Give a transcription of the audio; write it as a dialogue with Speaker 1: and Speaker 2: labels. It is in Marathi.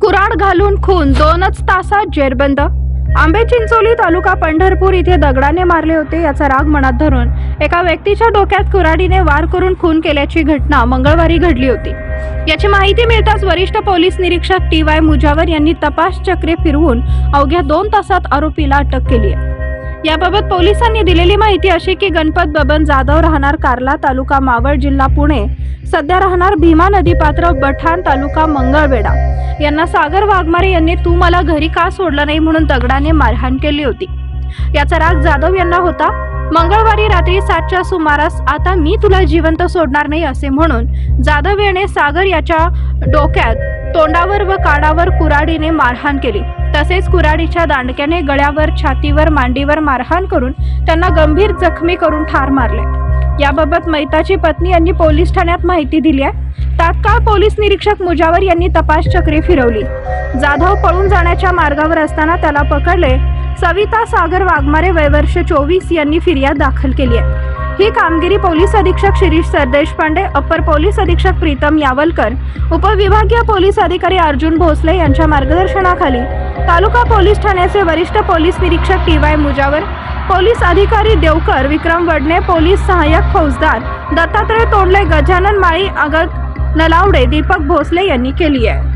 Speaker 1: कुराड घालून खून दोनच तासात जेरबंद. आंबे चिंचोली तालुका पंढरपूर इथे दगडाने मारले होते याचा राग मनात धरून एका व्यक्तीच्या डोक्यात कुऱ्हाडीने वार करून खून केल्याची घटना मंगळवारी घडली होती. याची माहिती मिळताच वरिष्ठ पोलीस निरीक्षक टी वाय मुजावर यांनी तपास चक्रे फिरवून अवघ्या दोन तासात आरोपीला अटक केली आहे. याबाबत पोलिसांनी दिलेली माहिती अशी की गणपत बबन जाधव राहणार कार्ला तालुका मावळ जिल्हा पुणे. सध्या राहणार भीमा नदीपात्र बठाण तालुका मंगळवेढा. यांना सागर वाघमारे यांनी तू मला घरी का सोडलं नाही म्हणून दगडाने मारहाण केली होती. याचा राग जाधव यांना होता. मंगळवारी रात्री सातच्या सुमारास आता मी तुला जिवंत सोडणार नाही असे म्हणून जाधव याने सागर याच्या डोक्यात तोंडावर व काडावर कुराडीने मारहाण केली. तसेच कुराडीच्या दांडक्याने गळ्यावर छातीवर मांडीवर मारहाण करून त्यांना गंभीर जखमी करून ठार मारले. याबाबत मैताची पत्नी यांनी पोलीस ठाण्यात माहिती दिली आहे. तात्काळ पोलीस निरीक्षक मुजावर यांनी तपास चक्री फिरवली. जाधव पळून जाण्याच्या मार्गावर असताना त्याला पकडले सविता सागर वाघमारे वयवर्ष चोवीस यांनी फिर्याद दाखल केली आहे. ही कामगिरी पोलीस अधीक्षक शिरीष सरदेशपांडे अप्पर पोलीस अधीक्षक प्रीतम यावलकर उपविभागीय पोलीस अधिकारी अर्जुन भोसले यांच्या मार्गदर्शनाखाली तालुका पोलीस ठाण्याचे वरिष्ठ पोलीस निरीक्षक टी वाय मुजावर पोलीस अधिकारी देवकर विक्रम वडणे पोलीस सहाय्यक फौजदार दत्तात्रय तोंडले गजानन माळी आगत नलावडे दीपक भोसले यांनी केली आहे.